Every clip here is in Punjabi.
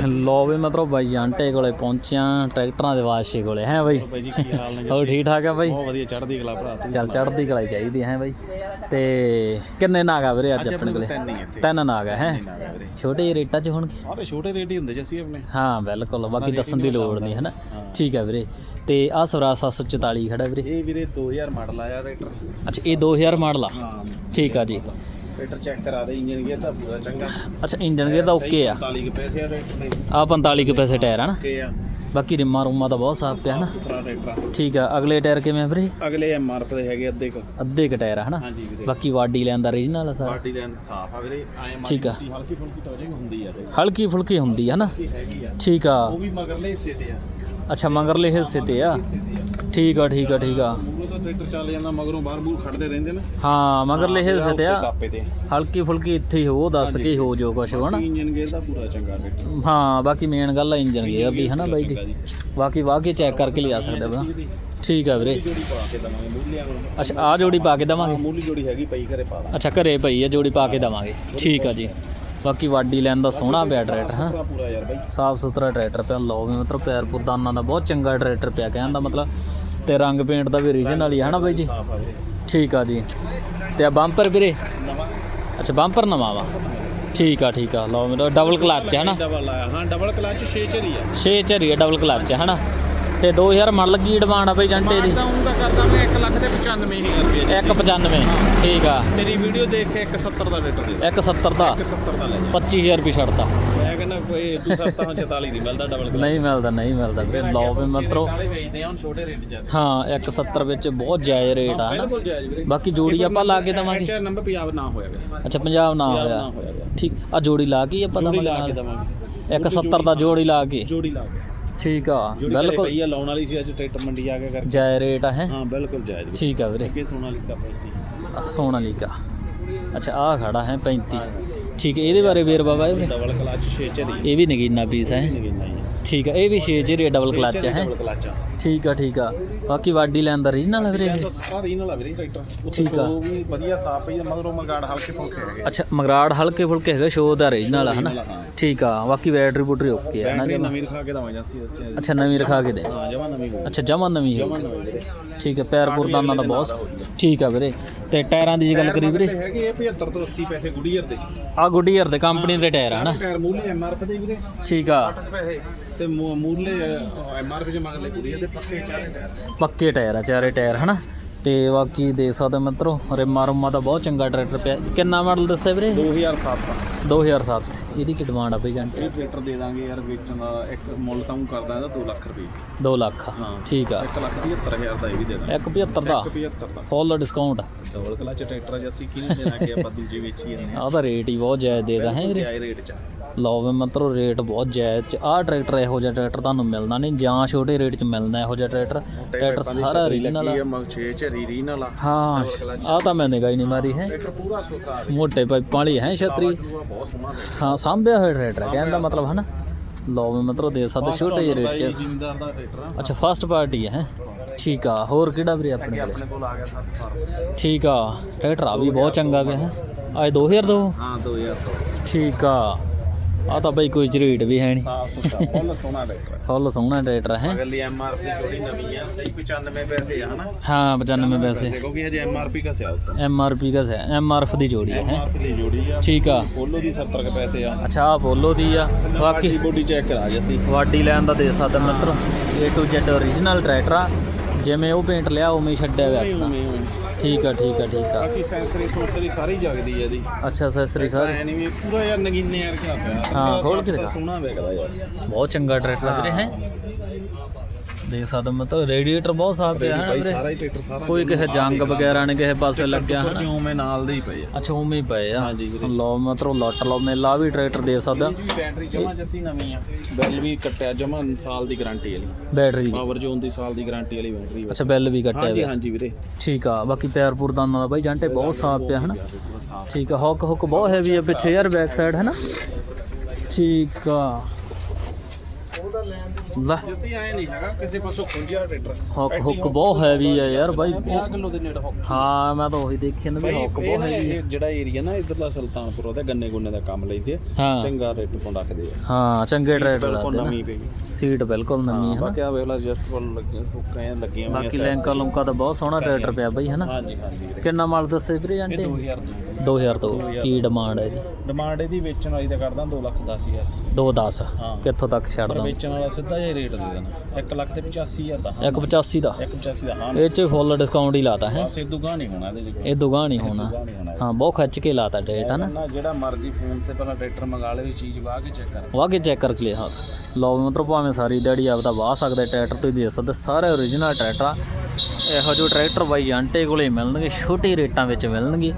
ਲੋ ਵੀ ਮਤਲਬ ਬਾਈ ਜਾਂਟੇ ਕੋਲੇ ਪਹੁੰਚਿਆ ਟਰੈਕਟਰਾਂ ਦੇ ਵਾਸ਼ੇ ਕੋਲੇ। ਹੈ ਬਾਈ? ਬਾਈ ਜੀ ਕੀ ਹਾਲ ਨੇ ਹੋਰ ਠੀਕ ਠਾਕ ਆ ਬਾਈ? ਬਹੁਤ ਵਧੀਆ ਚੜ੍ਹਦੀ ਕਲਾ ਭਰਾ ਤੂੰ ਚੱਲ ਚੜ੍ਹਦੀ ਕਲਾਈ ਚਾਹੀਦੀ ਹੈ ਬਾਈ? ਤੇ ਕਿੰਨੇ ਨਾਗ ਆ ਵੀਰੇ ਅੱਜ ਆਪਣੇ ਕੋਲੇ? ਤਿੰਨ ਹੀ ਨਾਗ ਆ ਹੈ? ਛੋਟੇ ਜਿਹੇ ਰੇਟਾਂ 'ਚ ਹੋਣਗੇ ਸਾਰੇ ਛੋਟੇ ਰੇਟ ਹੀ ਹੁੰਦੇ ਜੀ ਅਸੀਂ ਆਪਣੇ। ਹਾਂ ਬਿਲਕੁਲ। ਬਾਕੀ ਦੱਸਣ ਦੀ ਲੋੜ ਨਹੀਂ ਹੈ। ਨਾ ਠੀਕ ਹੈ ਵੀਰੇ। ਤੇ ਆ ਸਵਰਾ 744 ਖੜਾ ਵੀਰੇ। ਇਹ ਵੀਰੇ 2000 ਮਾਡਲ ਆਇਆ ਟਰੈਕਟਰ। ਅੱਛਾ ਇਹ 2000 ਮਾਡਲ ਆ? ਹਾਂ। ਠੀਕ ਆ ਜੀ। ਟਰੈਕਟਰ ਚੈੱਕ ਕਰਾ ਦੇ ਇੰਜਨ ਗੇਅਰ ਤਾਂ ਪੂਰਾ ਚੰਗਾ। ਅੱਛਾ ਇੰਜਨ ਗੇਅਰ ਦਾ ਓਕੇ ਆ। 45 ਕੁ ਪੈਸੇ ਆ ਟਰੈਕਟਰ ਦੇ ਆ 45 ਕੁ ਪੈਸੇ ਟਾਇਰ ਹਨ ਓਕੇ ਆ। ਬਾਕੀ ਰਿਮਾਂ ਰੂਮਾਂ ਤਾਂ ਬਹੁਤ ਸਾਫ਼ ਪਿਆ ਸੁਥਰਾ ਟਰੈਕਟਰ ਠੀਕ ਆ ਅਗਲੇ ਟਾਇਰ ਕਿਵੇਂ ਆ ਵੀਰੇ? ਅਗਲੇ ਐਮਆਰਐਫ ਦੇ ਹੈਗੇ ਅੱਧੇ ਕੁ। ਅੱਧੇ ਕ ਟਾਇਰ ਆ ਹਨਾ? ਹਾਂਜੀ ਵੀਰੇ। ਬਾਕੀ ਵਾਡੀ ਲੈਣ ਦਾ ਰੀਜਨਲ ਆ ਸਾਰਾ। ਪਾਰਟੀ ਲੈਣ ਸਾਫ਼ ਆ ਵੀਰੇ। ਆਏ ਠੀਕ ਆ। ਹਲਕੀ ਫੁਲਕੀ ਟੋਜਿੰਗ ਹੁੰਦੀ ਆ। ਹਲਕੀ ਫੁਲਕੀ ਹੁੰਦੀ ਹੈ ਨਾ ਹੈਗੀ ਆ। ਠੀਕ ਆ। ਉਹ ਵੀ ਮਗਰਲੇ ਹਿੱਸੇ ਤੇ ਆ। ਅੱਛਾ ਮੰਗਰਲੇ ਹਿੱਸੇ ਤੇ ਆ? ਠੀਕ ਆ ਠੀਕ ਆ ਠੀਕ ਆ। ਮੂਹਰੋਂ ਤਾਂ ਟਰੈਕਟਰ ਚੱਲ ਜਾਂਦਾ ਮਗਰੋਂ ਬਾਹਰ ਬੂਰ ਖੜਦੇ ਰਹਿੰਦੇ ਨੇ। ਹਾਂ ਮੰਗਰਲੇ ਹਿੱਸੇ ਤੇ ਆ। ਹਲਕੀ ਫੁਲਕੀ ਇੱਥੇ ਹੀ ਹੋ ਦੱਸ ਕੇ ਹੀ ਜੋ ਕੁਛ ਹੋ ਹਨਾ? ਇੰਜਨ ਗੇਅਰ ਦਾ ਪੂਰਾ ਚੰਗਾ ਟਰੈਕਟਰ ਹਾਂ ਬਾਕੀ ਮੇਨ ਗੱਲ ਆ ਇੰਜਨ ਗੇਅਰ ਦੀ ਹਨਾ ਬਾਈ ਜੀ? ਬਾਕੀ ਵਾਹ ਕੇ ਚੈੱਕ ਕਰਕੇ ਲਿਆ ਸਕਦੇ ਬਣਾ ਠੀਕ ਆ ਵੀਰੇ। ਅੱਛਾ ਆ ਜੋੜੀ ਪਾ ਕੇ ਦਵਾਂਗੇ? ਮੂਲੀ ਜੋੜੀ ਹੈਗੀ ਪਈ ਘਰੇ ਪਾ ਅੱਛਾ ਘਰੇ ਪਈ ਆ ਜੋੜੀ ਪਾ ਕੇ ਦਵਾਂਗੇ। ਠੀਕ ਆ ਜੀ। ਬਾਕੀ ਵਾਡੀ ਲੈਣ ਦਾ ਸੋਹਣਾ ਪਿਆ ਟਰੈਕਟਰ ਹਾਂ। ਪੂਰਾ ਪੂਰਾ ਯਾਰ ਬਾਈ ਸਾਫ਼ ਸੁਥਰਾ ਟਰੈਕਟਰ ਪਿਆ ਲਓ ਵੀ ਮਤਲਬ ਪੈਰ ਪੁਰਦਾਨਾਂ ਦਾ ਬਹੁਤ ਚੰਗਾ ਟਰੈਕਟਰ ਪਿਆ ਕਹਿਣ ਦਾ ਮਤਲਬ ਤੇ ਰੰਗ ਪੇਂਟ ਦਾ ਵੀ ਰੀਜਨਲ ਹੀ ਹੈ ਹਨਾ ਬਾਈ ਜੀ? ਆ ਠੀਕ ਆ ਜੀ। ਤੇ ਆ ਬੰਪਰ ਵੀਰੇ? ਅੱਛਾ ਬੰਪਰ ਨਵਾਂ ਵਾ। ਠੀਕ ਆ ਠੀਕ ਆ ਲਓ ਮੇਰਾ ਡਬਲ ਕਲਚ ਹੈ ਨਾ ਡਬਲ ਆਇਆ ਹਾਂ ਡਬਲ ਕਲਚ 6 ਚਰੀ ਆ। 6 ਝਰੀ ਆ ਡਬਲ ਕਲਚ ਹੈ ਹਨਾ? ਤੇ 2000 ਮਣ ਲੱਗੀ ਡਿਮਾਂਡ ਆ ਬਈ ਜੰਟੇ ਦੀ। ਤਾਂ ਉਹਦਾ ਕਰਦਾ ਮੈਂ 1 ਲੱਖ ਤੇ 95000 ਰੁਪਏ 195 ਠੀਕ ਆ। ਤੇਰੀ ਵੀਡੀਓ ਦੇਖ ਕੇ 170 ਦਾ ਰੇਟ ਦੇ 170 ਦਾ। 170 ਦਾ ਲੈ ਜਾ। 25000 ਰੁਪਏ ਛੱਡਤਾ। ਮੈਂ ਕਹਿੰਦਾ ਕੋਈ ਤੂੰ ਹੁਣ 44 ਨਹੀਂ ਮਿਲਦਾ ਡਬਲ ਨਹੀਂ ਮਿਲਦਾ ਨਹੀਂ ਮਿਲਦਾ। ਵੀਰੇ ਲਓ ਵੀ ਮਤਰੋ। ਕਾਲੇ ਵੇਚਦੇ ਆ ਹੁਣ ਛੋਟੇ ਰੇਟ 'ਚ ਹਾਂ 170 ਵਿੱਚ ਬਹੁਤ ਜਾਇਜ਼ ਰੇਟ ਆ। ਹਨਾ ਬਾਕੀ ਜੋੜੀ ਆਪਾਂ ਲਾ ਕੇ ਦਵਾਂਗੇ। ਚਾਰ ਨੰਬਰ ਪੰਜਾਬ ਨਾ ਹੋਇਆ ਅੱਛਾ ਪੰਜਾਬ ਨਾ ਹੋਇਆ। ਠੀਕ ਆ ਜੋੜੀ ਲਾ ਕੇ ਆਪਾਂ ਦਵਾਂਗੇ 170 ਦਾ ਜੋੜੀ ਲਾ ਕੇ। ਜੋੜੀ ਲਾ ਕੇ। ਠੀਕ ਆ। ਬਿਲਕੁਲ। ਪਈ ਆ ਲਾਉਣ ਵਾਲੀ ਸੀ ਅੱਜ ਟਰੈਕਟਰ ਮੰਡੀ ਆ ਕੇ ਕਰਕੇ। ਜਾਇਜ਼ ਰੇਟ ਆ ਹੈ? ਹਾਂ ਬਿਲਕੁਲ ਜਾਇਜ਼। ਵੀਰੇ ਠੀਕ ਆ ਵੀਰੇ। ਅੱਗੇ ਸੋਨਾ ਲਿਖਾ ਪਈ ਸੋਨਾਲੀਕਾ ਅੱਛਾ ਆ ਖੜਾ ਹੈ 35 ਠੀਕ ਹੈ ਇਹਦੇ ਬਾਰੇ ਵੇਰ ਬਾਬਾ ਇਹ ਡਬਲ ਕਲਚ 6 ਚਰੀ ਇਹ ਵੀ ਨਗੀਨਾ ਪੀਸ ਹੈ। ਠੀਕ ਆ ਇਹ ਵੀ 6 ਜਿਹੜੇ ਡਬਲ ਕਲਚ ਹੈ? ਡਬਲ ਕਲਚ ਆ। ਠੀਕ ਆ ਠੀਕ ਆ। ਬਾਕੀ ਵਾਡੀ ਲੈਣ ਦਾ ਰੀਜਨਲ ਹੈ ਵੀਰੇ ਇਹ? ਸਾਰੀ ਨਾਲ ਆ ਵੀਰੇ ਟਰੈਕਟਰ। ਠੀਕ ਆ। ਉਹ ਵੀ ਵਧੀਆ ਸਾਫ਼ ਪਈ ਆ ਮਗਰੋਂ ਮਗਾੜ ਹਲਕੇ ਫੁਲਕੇ ਹੈਗੇ ਅੱਛਾ ਮਗਰਾੜ ਹਲਕੇ ਫੁਲਕੇ ਹੈਗਾ ਸ਼ੋ ਦਾ ਰੀਜਨਲ ਹੈ ਹਨਾ? ਠੀਕ ਆ ਬਾਕੀ ਬੈਟਰੀ ਬੂਟਰੀ ਓਕੇ ਹੈ ਨਾ ਬੈਟਰੀ ਜਮਾ? ਨਵੀਂ ਰਖਾ ਕੇ ਦਵਾਂ ਜਾਂਸੀ ਅੱਛਾ ਨਵੀਂ ਰਖਾ ਕੇ ਦੇ। ਹਾਂ ਜਮਾ ਨਵੀਂ ਹੋਈ ਅੱਛਾ ਜਮਾ ਨਵੀਂ ਹੈ ਜਮਾ ਨਵੀਂ ਵੀਰੇ। ਠੀਕ ਹੈ ਪੈਰ ਪੁਰਦਾਨਾ ਦਾ ਬਹੁਤ ਠੀਕ ਆ ਵੀਰੇ। ਤੇ ਟਾਇਰਾਂ ਦੀ ਜੇ ਗੱਲ ਕਰੀ ਵੀਰੇ? ਹੈਗੇ ਇਹ 75 ਤੋਂ 80 ਪੈਸੇ ਗੁੜੀਅਰ ਦੇ। ਆ ਗੁੱਡੀਅਰ ਦੇ ਕੰਪਨੀ ਦੇ ਟਾਇਰ ਆ ਹਨਾ? ਟਾਇਰ ਮੂਲੇ ਐਮਆਰਪੀ ਦੇ ਵੀਰੇ। ਠੀਕ ਆ। 60 ਪੈਸੇ। ਤੇ ਮੂ- ਮੂਲੇ ਐਮਆਰਪੀ ਚ ਮਗਰਲੇ ਗੁੜੀਅਰ ਦੇ ਪੱਕੇ ਚਾਰੇ ਟਾਇਰ ਪੱਕੇ ਟਾਇਰ ਆ ਚਾਰੇ ਟਾਇਰ ਹਨਾ? ਤੇ ਬਾਕੀ ਦੇਖ ਸਕਦੇ ਮਿੱਤਰੋ ਰਿਮਾ ਰੁਮਾ ਦਾ ਬਹੁਤ ਚੰਗਾ ਟਰੈਕਟਰ ਪਿਆ। ਕਿੰਨਾ ਮਾਡਲ ਦੱਸਿਆ ਵੀਰੇ? 2007 ਦਾ। 2007 ਇਹਦੀ ਕੀ ਡਿਮਾਂਡ ਆ ਬਈ ਜੰਟ। ਇਹ ਟਰੈਕਟਰ ਦੇ ਦਾਂਗੇ ਯਾਰ ਵੇਚਣ ਦਾ ਇੱਕ ਮੁੱਲ ਤਾਂ ਉਹ ਕਰਦਾ ਇਹਦਾ 2 ਲੱਖ ਰੁਪਏ। 2 ਲੱਖ। ਹਾਂ। ਠੀਕ ਆ। 1 ਲੱਖ 75000 ਦਾ ਇਹ ਵੀ ਦੇ ਦਾਂਗੇ। 175 ਦਾ। 75 ਦਾ। Full discount double clutch tractor ਜੇ ਅਸੀਂ ਕਿਹਨੂੰ ਦੇਣਾ ਕਿ ਆਪਾਂ ਦੂਜੇ ਵੇਚੀ ਜਾਂਦੇ ਆਹ ਤਾਂ ਰੇਟ ਹੀ ਬਹੁਤ ਜਾਇਜ਼ ਦੇਦਾ ਹੈ ਵੀਰੇ। ਆ ਰੇਟ ਚ ਲਓ ਵੀ ਮਿੱਤਰੋ ਰੇਟ ਬਹੁਤ ਜਾਇਜ਼ ਚ ਆਹ ਟਰੈਕਟਰ ਇਹੋ ਜਿਹਾ ਟਰੈਕਟਰ ਤੁਹਾਨੂੰ ਮਿਲਣਾ ਨਹੀਂ ਜਾਂ ਛੋਟੇ ਰੇਟ ਚ ਮਿਲਣਾ ਇਹੋ ਜਿਹਾ ਟਰੈਕਟਰ ਟਰੈਕਟਰ ਸਾਰਾ ਓਰੀਜਨਲ ਆ। ਇਹ ਮਗ 6 ਚ ਰੀਰੀ ਨਾਲ ਆ। ਹਾਂ ਆਹ ਤਾਂ ਮੈਂ ਨਿਗਾਹ ਹੀ ਨਹੀਂ ਮਾਰੀ ਹੈ। ਟਰੈਕਟਰ ਪੂਰਾ ਸੋਖਾ ਮੋਟੇ ਪਾਈਪਾਂ ਵਾਲੀ ਹੈ ਛਤਰੀ। ਬਹੁਤ ਸੋਹਣਾ ਟਰੈਕਟਰ ਹਾਂ। ਸਾਂਭਿਆ ਹੋਇਆ ਟਰੈਕਟਰ ਕਹਿਣ ਦਾ ਮਤਲਬ ਹੈ ਨਾ ਲਓ ਵੀ ਮਿੱਤਰੋ ਦੇ ਸਕਦੇ ਛੋਟੇ ਜਿਹੇ ਰੇਟ 'ਚ ਜ਼ਿਮੀਦਾਰ ਦਾ ਟਰੈਕਟਰ ਆ ਅੱਛਾ ਫਸਟ ਪਾਰਟੀ ਹੈ ਠੀਕ ਆ ਹੋਰ ਕਿਹੜਾ ਵੀਰੇ ਆਪਣੇ ਕੋਲ? ਆਪਣੇ ਕੋਲ ਆ ਗਿਆ ਸੱਤ ਫਾਰਮ। ਠੀਕ ਆ ਟਰੈਕਟਰ ਆ ਵੀ ਬਹੁਤ ਚੰਗਾ ਪਿਆ ਹੈ? ਅੱਜ 2002 ਹਾਂ 2000 ਤੋਂ ਠੀਕ ਆ। ਆ ਤਾਂ ਬਈ ਕੋਈ ਝਰੀਟ ਵੀ ਹੈ ਨਹੀਂ। ਸਾਫ਼ ਸੁਥਰਾ ਬਹੁਤ ਸੋਹਣਾ ਟਰੈਕਟਰ ਫੁੱਲ ਸੋਹਣਾ ਟਰੈਕਟਰ ਹੈ। ਅਗਲੀ ਐਮਆਰਪੀ ਥੋੜੀ ਨਵੀਂ ਆ ਸਹੀ 95 ਪੈਸੇ ਆ ਹਨਾ? ਹਾਂ 95 ਪੈਸੇ। ਕਿਉਂਕਿ ਹਜੇ ਐਮਆਰਪੀ ਕਸਿਆ ਉੱਤੇ। ਐਮ ਆਰ ਪੀ ਦਾ ਐਮ ਆਰ ਐਫ ਦੀ ਜੋੜੀ ਹੈ। ਐਮਆਰਪੀ ਦੀ ਜੋੜੀ ਆ। ਠੀਕ ਆ। ਪੋਲੋ ਦੀ 70 ਕੁ ਪੈਸੇ ਆ। ਅੱਛਾ ਆ ਦੀ ਆ। ਬਾਕੀ ਬੋਡੀ ਚੈੱਕ ਕਰਾ ਜੀ ਅਸੀਂ। ਵਾਡੀ ਲੈਣ ਦਾ ਦੇ ਸਕਦਾ ਮਿੱਤਰੋ। A to Z original tractor ਆ। ਜਿਵੇਂ ਉਹ ਪੇਂਟ ਲਿਆ ਉਵੇਂ ਛੱਡਿਆ ਹੋਇਆ ਠੀਕ ਆ ਠੀਕ ਆ ਠੀਕ ਆ। ਬਾਕੀ ਸੈਂਸਰੀ ਸੋਸਰੀ ਸਾਰੀ ਜਗਦੀ ਆ ਇਹਦੀ ਅੱਛਾ ਸੈਸਰੀ ਸਰ। ਐ ਨਹੀਂ ਵੀ ਪੂਰਾ ਯਾਰ ਨਗੀਨੇ ਯਾਰ ਕਿਹਾ ਪਿਆ ਹਾਂ, ਖੋਲ ਕੇ ਦਿਖਾ। ਸੋਹਣਾ ਵੇਖਦਾ ਯਾਰ। ਬਹੁਤ ਚੰਗਾ ਟਰੈਕਟਰ ਵੀਰੇ ਹੈ। ਦੇਖ ਸਕਦਾ ਮਤਲਬ ਰੇਡੀਏਟਰ ਬਹੁਤ ਸਾਫ਼ ਪਿਆ ਹੈ ਨਾ ਭਾਈ ਵੀਰੇ। ਸਾਰਾ ਹੀ ਟਰੈਕਟਰ ਸਾਰਾ ਕੋਈ ਕਿਸੇ ਜੰਗ ਵਗੈਰਾ ਨੇ ਕਿਸੇ ਪਾਸੇ ਲੱਗਿਆ ਹੈ ਨਾ ਜਿਉਂ ਮੈਂ ਨਾਲ ਦੇ ਹੀ ਪਏ ਆ। ਅੱਛਾ ਉਵੇਂ ਹੀ ਪਏ ਆ। ਹਾਂਜੀ। ਲਓ ਮਤਲਬ ਲੱਟ ਲਓ ਮੇਲਾ ਵੀ ਟਰੈਕਟਰ ਦੇ ਸਕਦਾ। ਬੈਟਰੀ ਜਮਾ ਜੱਸੀ ਨਵੀਂ ਆ। ਬਿੱਲ ਵੀ ਕੱਟਿਆ ਜਮਾ ਸਾਲ ਦੀ ਗਾਰੰਟੀ ਵਾਲੀ। ਬੈਟਰੀ ਦੀ। ਪਾਵਰ ਜ਼ੋਨ ਦੀ ਸਾਲ ਦੀ ਗਾਰੰਟੀ ਵਾਲੀ ਬੈਟਰੀ ਅੱਛਾ ਬਿੱਲ ਵੀ ਕੱਟਿਆ ਹਾਂਜੀ ਹੋਇਆ। ਹਾਂਜੀ ਵੀਰੇ। ਠੀਕ ਆ ਬਾਕੀ ਪੈਰ ਪੁਰ ਦਾ ਬਾਈ ਜਾਂਟੇ ਬਹੁਤ ਸਾਫ਼ ਪਿਆ ਸਾਫ਼ ਠੀਕ ਆ ਹੁੱਕ ਹੁੱਕ ਬਹੁਤ ਹੈਵੀ ਆ ਪਿੱਛੇ ਯਾਰ ਬੈਕ ਸਾਈਡ ਹੈ ਨਾ। ਠੀਕ ਆ। ਲੈ। ਜੱਸੀ ਆਏ ਨਹੀਂ ਹੈਗਾ ਕਿਸੇ ਪਾਸੋਂ ਖੁੰਝਿਆ ਟਰੈਕਟਰ। ਹੁੱਕ ਹੁੱਕ ਬਹੁਤ ਹੈਵੀ ਆ ਯਾਰ ਬਾਈ। 50 ਕਿਲੋ ਦੇ ਨੇੜੇ ਹੋ ਹਾਂ ਮੈਂ ਤਾਂ ਉਹੀ ਦੇਖੀ ਨਾ ਵੀ ਹੁੱਕ ਬਹੁਤ ਹੈਵੀ ਆ। ਇਹ ਜਿਹੜਾ ਏਰੀਆ ਨਾ ਇਧਰਲਾ ਸੁਲਤਾਨਪੁਰ ਉਹਦਾ ਗੰਨੇ ਗੁੰਨੇ ਦਾ ਕੰਮ ਲੈਂਦੇ ਆ। ਚੰਗਾ ਰੇਟ ਤੋਂ ਰੱਖਦੇ ਆ। ਹਾਂ ਚੰਗੇ ਟਰੈਕਟਰ ਬਿਲਕੁਲ ਲੱਗਦੇ ਨਾ। ਸੀਟ ਬਿਲਕੁਲ ਨਵੀਂ ਹੈ ਨਾ। ਬਾਕੀ ਆ ਵੇਲਾ ਜਸਟਫੁਲ ਲੱਗੇ ਹੁੱਕਾਂ ਐਂ ਲੱਗੀਆਂ ਹੋਈਆਂ ਬਾਕੀ ਲੈਂਕਾ ਲੁੰਕਾ ਤਾਂ ਬਹੁਤ ਸੋਹਣਾ ਟਰੈਕਟਰ ਪਿਆ ਬਾਈ ਹਨਾ ਹਾਂਜੀ ਹਾਂਜੀ ਵੀਰੇ। ਕਿੰਨਾ ਮਾਲ ਦੱਸੇ ਵੀਰੇ ਜਾਂਟੇ 2002 2000 ਤੋਂ। ਕੀ ਡਿਮਾਂਡ ਹੈ ਇਹਦੀ? ਡਿਮਾਂਡ ਇਹਦੀ ਵੇਚਣ ਵਾਲੀ ਤਾਂ ਕਰਦਾ 2 ਲੱਖ 10 ਹਜ਼ਾਰ। 210 ਹਾਂ। ਕਿੱਥੋਂ ਤੱਕ ਛੱਡ ਪਰ ਦਾਂ ਵੇਚਣ ਵਾਲਾ ਸਿੱਧਾ ਜਿਹਾ ਰੇਟ ਦੇ ਦੇਣਾ। 1 ਲੱਖ ਤੇ 85000 ਦਾ ਹਾਂ। 185 ਦਾ? 185 ਦਾ ਹਾਂ। ਇਹ ਚ ਫੁੱਲ ਡਿਸਕਾਊਂਟ ਹੀ ਲਾਤਾ ਹੈ? ਬਸ ਇਹ ਦੁਗਾ ਨਹੀਂ ਹੋਣਾ ਇਹਦੇ ਚ। ਇਹ ਦੁਗਾ ਨਹੀਂ ਹੋਣਾ। ਹਾਂ ਬਹੁਤ ਖੱਚ ਕੇ ਲਾਤਾ ਡੇਟ ਹਨਾ ਨਾ? ਜਿਹੜਾ ਮਰਜ਼ੀ ਫੋਨ ਤੇ ਪਹਿਲਾਂ ਟਰੈਕਟਰ ਮੰਗਾ ਲਵੇ ਚੀਜ਼ ਵਾਹ ਕੇ ਚੈੱਕ ਕਰ। ਵਾਹ ਕੇ ਚੈੱਕ ਕਰਕੇ ਲਿਆ ਲਓ ਮਤਲਬ ਭਾਵੇਂ ਸਾਰੀ ਦਿਹਾੜੀ ਆਪਦਾ ਵਾਹ ਸਕਦੇ ਟਰੈਕਟਰ ਤੁਸੀਂ ਦੇ ਸਕਦੇ, ਸਾਰੇ ਓਰੀਜਨਲ ਟਰੈਕਟਰ। ਆ ਇਹੋ ਜਿਹੇ ਟਰੈਕਟਰ ਬਾਈ ਆਂਟੇ ਕੋਲੇ ਮਿਲਣਗੇ, ਛੋਟੇ ਰੇਟਾਂ ਵਿੱਚ ਮਿਲਣਗੇ।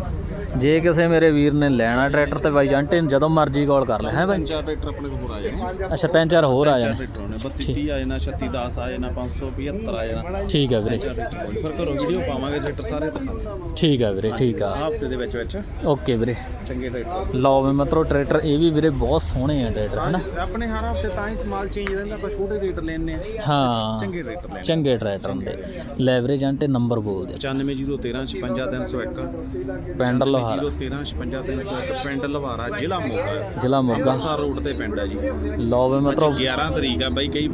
ਜੇ ਕਿਸੇ ਮੇਰੇ ਵੀਰ ਨੇ ਲੈਣਾ ਟਰੈਕਟਰ ਤੇ ਬਾਈ ਆਂਟੇ ਨੂੰ ਜਦੋਂ ਮਰਜ਼ੀ ਕਾਲ ਕਰ ਲੈ ਹੈ ਬਾਈ? ਚਾਰ ਟਰੈਕਟਰ ਆਪਣੇ ਕੋਲ ਹੋਰ ਆ ਜਾਣੇ। ਅੱਛਾ ਤਿੰਨ ਚਾਰ ਹੋਰ ਆ ਜਾਣੇ। ਟਰੈਕਟਰ ਹੋਣੇ 32 30 ਆ ਜਾਣਾ 36 10 ਆ ਜਾਣਾ 575 ਆ ਜਾਣਾ। ਠੀਕ ਆ ਵੀਰੇ। ਟਰੈਕਟਰ ਫਿਰ ਘਰੋਂ ਵੀਡੀਓ ਪਾਵਾਂਗੇ ਟਰੈਕਟਰ ਸਾਰੇ ਦਿਖਾ ਠੀਕ ਆ ਵੀਰੇ ਠੀਕ ਆ। ਹਫ਼ਤੇ ਦੇ ਵਿੱਚ ਵਿੱਚ। ਓਕੇ ਵੀਰੇ। ਚੰਗੇ ਟਰੈਕਟਰ। ਲਓ ਵੀ ਮਤਲਬ ਟਰੈਕਟਰ ਇਹ ਵੀ ਵੀਰੇ ਬਹੁਤ ਸੋਹਣੇ ਆ ਟਰੈਕਟਰ ਹਨਾ? ਆਪਣੇ ਹਰ ਹਫ਼ਤੇ ਤਾਂ ਹੀ ਮਾਲ ਚੇਂਜ ਰਹਿੰਦਾ ਆਪਾਂ ਛੋਟੇ ਰੇਟ ਲੈਣੇ ਆ ਹਾਂ। ਚੰਗੇ ਰੇਟ ਲੈਣੇ ਚੰਗੇ ਟਰੈਕਟਰ ਹੁੰਦੇ। ਲੈਵਰੇਜ ਆਂਟੇ ਨੰਬਰ ਬੋਲ ਦਿਓ। 95013 56301 ਪਿੰਡ ਲੋਹਾਰ 013 56301 ਪਿੰਡ ਲਵਾਰਾ ਜ਼ਿਲ੍ਹਾ ਮੋਗਾ। ਜ਼ਿਲ੍ਹਾ ਮੋਗਾ। ਅੰਮ੍ਰਿਤਸਰ ਰੋਡ ਤੇ ਪਿੰਡ ਹੈ ਜੀ। ਲਓ ਵੀ ਮਤਲਬ 11 ਤਰੀਕ ਆ ਬਾਈ ਕਈ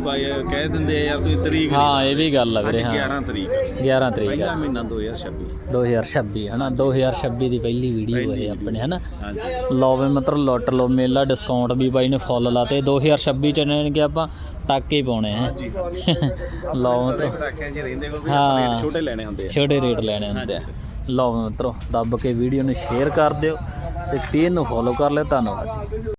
ਕਹਿ ਦਿੰਦੇ ਆ ਯਾਰ ਤੁਸੀਂ ਤਰੀਕ ਹਾਂ ਇਹ ਵੀ ਗੱਲ ਆ ਅੱਜ ਵੀਰੇ ਹਾਂ। 11 ਤਰੀਕ ਆ। 11 ਤਰੀਕ ਪਹਿਲਾ ਆ ਮਹੀਨਾ 2026 2026 ਹਨਾ? 2026 ਦੀ ਪਹਿਲੀ ਵੀਡੀਓ ਹੈ ਆਪਣੇ ਹਨਾ? ਹਾਂਜੀ। ਲਓ ਵੀ ਮਤਲਬ ਲੁੱਟ ਲਓ ਮੇਲਾ ਡਿਸਕਾਊਂਟ ਵੀ ਬਾਈ ਨੇ ਫੁੱਲ ਲਾਤੇ। 2026 ਚ ਨੇ ਕਿ ਆਪਾਂ ਟਾਕੇ ਹੀ ਪਾਉਣੇ ਆ। ਜੀ ਲਓ ਮਤਲਬ ਰੱਖਿਆ ਜੀ ਰਹਿੰਦੇ ਕੋਲ ਵੀ ਹਾਂ। ਆਪਾਂ ਰੇਟ ਛੋਟੇ ਲੈਣੇ ਹੁੰਦੇ ਆ। ਛੋਟੇ ਰੇਟ ਲੈਣੇ ਹੁੰਦੇ ਆ। ਲਓ ਮਿੱਤਰੋ, ਦੱਬ ਕੇ ਵੀਡੀਓ ਨੂੰ ਸ਼ੇਅਰ ਕਰ ਦਿਓ ਤੇ ਪੇਜ ਨੂੰ ਫੋਲੋ ਕਰ ਲਿਓ, ਧੰਨਵਾਦ